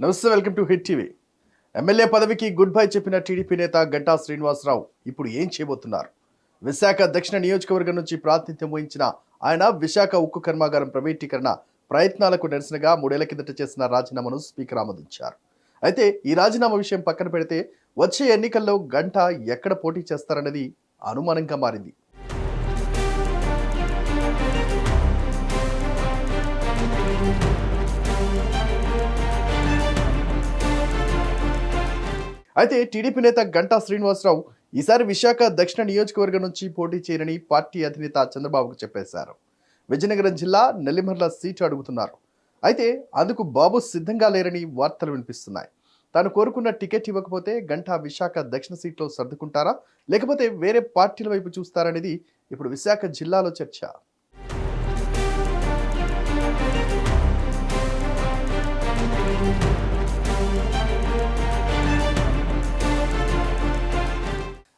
నమస్తే welcome to hit TV. MLA పదవికి goodbye చెప్పిన టీడీపీ నేత గంటా శ్రీనివాసరావు ఇప్పుడు ఏం చేయబోతున్నారు? విశాఖ దక్షిణ నియోజకవర్గం నుంచి ప్రాతినిధ్యం వహించిన ఆయన విశాఖ ఉక్కు కర్మాగారం ప్రైవేటీకరణ ప్రయత్నాలకు నిరసనగా మూడేళ్ళ కిందట చేసిన రాజీనామాను స్పీకర్ ఆమోదించారు. అయితే ఈ రాజీనామా విషయం పక్కన పెడితే వచ్చే ఎన్నికల్లో గంట ఎక్కడ పోటీ చేస్తారన్నది అనుమానంగా మారింది. అయితే టీడీపీ నేత గంటా శ్రీనివాసరావు ఈసారి విశాఖ దక్షిణ నియోజకవర్గం నుంచి పోటీ చేయరని పార్టీ అధినేత చంద్రబాబుకు చెప్పేశారు. విజయనగరం జిల్లా నెల్లిమర్ల సీటు అడుగుతున్నారు. అయితే అందుకు బాబు సిద్ధంగా లేరని వార్తలు వినిపిస్తున్నాయి. తాను కోరుకున్న టికెట్ ఇవ్వకపోతే గంటా విశాఖ దక్షిణ సీట్లో సర్దుకుంటారా? లేకపోతే వేరే పార్టీల వైపు చూస్తారనేది ఇప్పుడు విశాఖ జిల్లాలో చర్చ.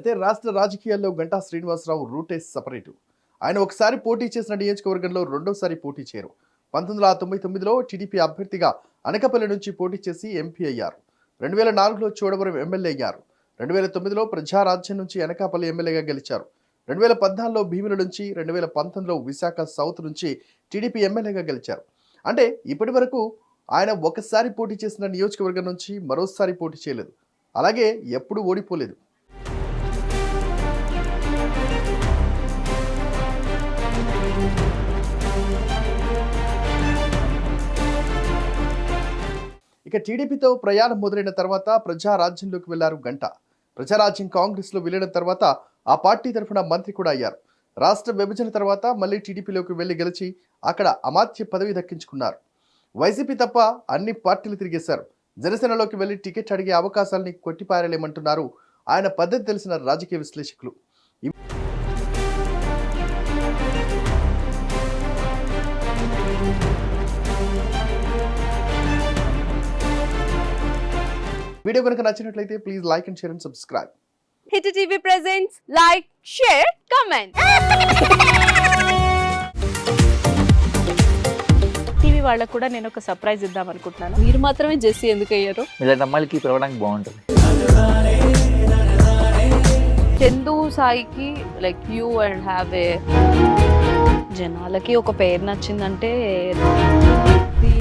అయితే రాష్ట్ర రాజకీయాల్లో గంటా శ్రీనివాసరావు రూటే సపరేటు. ఆయన ఒకసారి పోటీ చేసిన నియోజకవర్గంలో రెండోసారి పోటీ చేయరు. పంతొమ్మిది వందల తొంభై తొమ్మిదిలో టీడీపీ అభ్యర్థిగా అనకపల్లి నుంచి పోటీ చేసి ఎంపీ అయ్యారు. రెండు వేల నాలుగులో చోడవరం ఎమ్మెల్యే అయ్యారు. రెండు వేల తొమ్మిదిలో ప్రజారాజ్యం నుంచి అనకాపల్లి ఎమ్మెల్యేగా గెలిచారు. రెండు వేల పద్నాలుగులో భీముల నుంచి రెండు వేల పంతొమ్మిదిలో విశాఖ సౌత్ నుంచి టీడీపీ ఎమ్మెల్యేగా గెలిచారు. అంటే ఇప్పటి వరకు ఆయన ఒకసారి పోటీ చేసిన నియోజకవర్గం నుంచి మరోసారి పోటీ చేయలేదు. అలాగే ఎప్పుడూ ఓడిపోలేదు. ఇక టీడీపీతో ప్రయాణం మొదలైన తర్వాత ప్రజారాజ్యంలోకి వెళ్ళారు గంట. ప్రజారాజ్యం కాంగ్రెస్లో విలీనం తర్వాత ఆ పార్టీ తరఫున మంత్రి కూడా అయ్యారు. రాష్ట్ర విభజన తర్వాత మళ్ళీ టీడీపీలోకి వెళ్ళి గెలిచి అక్కడ అమాత్య పదవి దక్కించుకున్నారు. వైసీపీ తప్ప అన్ని పార్టీలు తిరిగేశారు. జనసేనలోకి వెళ్ళి టికెట్ అడిగే అవకాశాలని కొట్టిపారలేమంటున్నారు ఆయన పద్ధతి తెలిసిన రాజకీయ విశ్లేషకులు. వీడియో కనుక నచ్చినట్లయితే please like and share and subscribe. Hit TV presents like share comment. TV వాళ్ళకు కూడా నేను ఒక సర్ప్రైజ్ ఇద్దాం అనుకుంటున్నాను. మీరు మాత్రమే జెస్సీ ఎందుకు అయ్యారు? ఇలాంటి అమ్మాయిలకి పిలవడానికి బాగుంటుంది. చందు సాయికి like you and have a జనాలకి ఒక పేరు నచ్చిందంటే